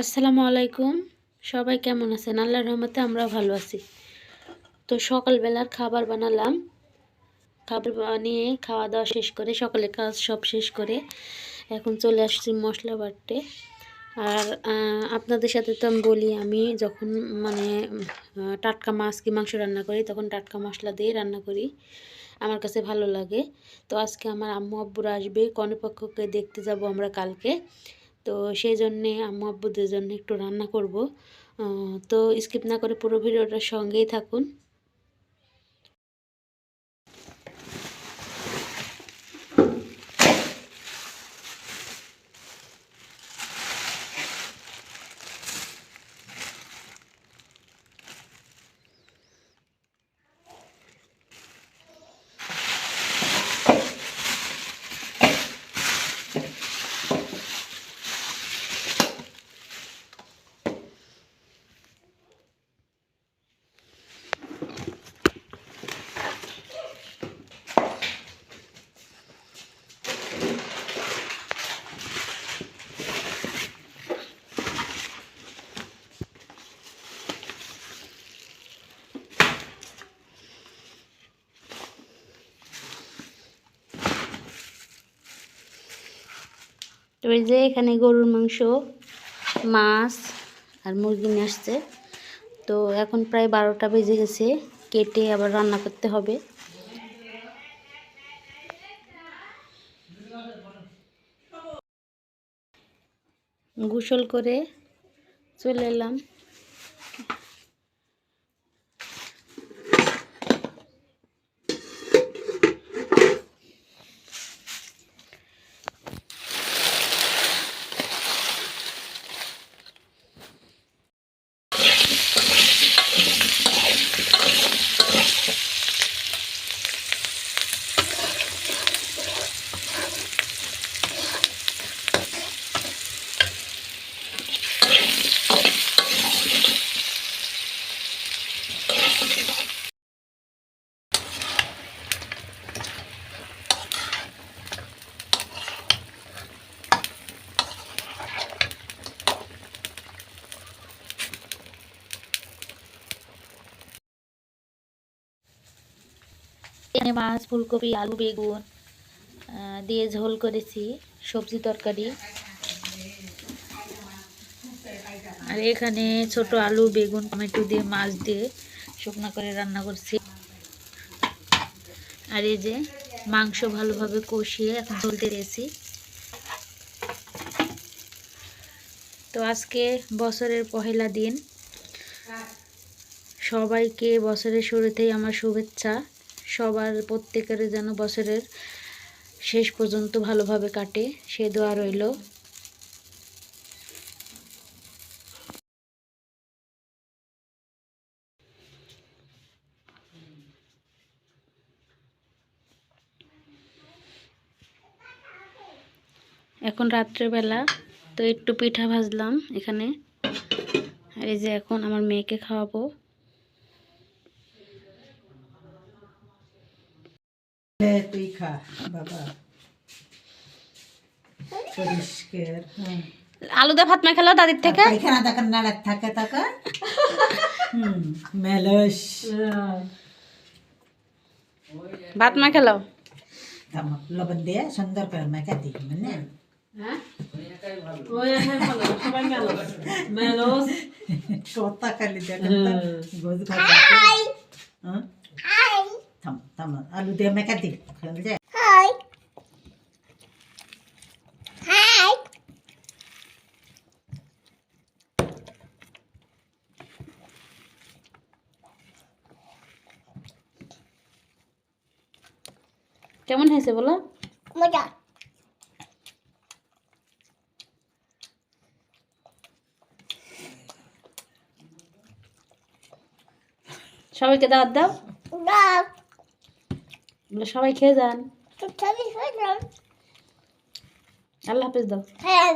আসসালামু আলাইকুম। সবাই কেমন আছেন? আল্লাহর রহমতে আমরা ভালো আছি। তো সকালবেলার খাবার বানালাম। খাবার বানিয়ে খাওয়া দাওয়া শেষ করে সকালের কাজ সব শেষ করে এখন চলে আসছি মশলা বাটতে। আর আপনাদের সাথে তো আমি বলি, আমি যখন মানে টাটকা মাছ কি মাংস রান্না করি, তখন টাটকা মশলা দিয়ে রান্না করি। আমার কাছে ভালো লাগে। তো আজকে আমার আম্মু আব্বুরা আসবে কনেপক্ষকে দেখতে যাব আমরা কালকে। তো সেই জন্যে আম্মু আব্বুদের জন্য একটু রান্না করব। তো স্কিপ না করে পুরো ভিডিওটার সঙ্গেই থাকুন। তো এই যে এখানে গরুর মাংস, মাছ আর মুরগি নিয়ে আসছে। তো এখন প্রায় বারোটা বেজে গেছে, কেটে আবার রান্না করতে হবে। গোসল করে চলে এলাম। এখানে মাছ, ফুলকপি, আলু, বেগুন দিয়ে ঝোল করেছি, সবজি তরকারি। আর এখানে ছোট আলু, বেগুন, টমেটো দিয়ে মাছ দিয়ে শুকনো করে রান্না করছি। আর এই যে মাংস ভালোভাবে কষিয়ে এখন ঝোলতে দিয়েছি। তো আজকে বছরের পহেলা দিন। সবাইকে বছরের শুরুতেই আমার শুভেচ্ছা। সবার প্রত্যেকের যেন বছরের শেষ পর্যন্ত ভালোভাবে কাটে। সে দোয়া রইল। এখন রাত্রেবেলা তো একটু পিঠা ভাজলাম এখানে। আর এই যে এখন আমার মেয়েকে খাওয়াবো। লে তুই খা বাবা পরিষ্কার হুম। আলু দিয়ে ভাত মেখালো দাদির থেকে পায়খানা তখন নাড়াত থাকে তখন হুম মেলস ভাত মেখালো থামো, লবণ দিয়ে সুন্দর করে মেখে দিই মানে কথা খালি দেখেন তো, গোজ খাওয়া হ্যাঁ থাম থাম আলু দিয়ে মেখে যায় কেমন হয়েছে বলো? মজা। সবাইকে দাওয়াত দাও। সবাই খেয়ে যান তো ছবি হয়ে যাও আল্লাহ হাফেজ দাও হ্যাঁ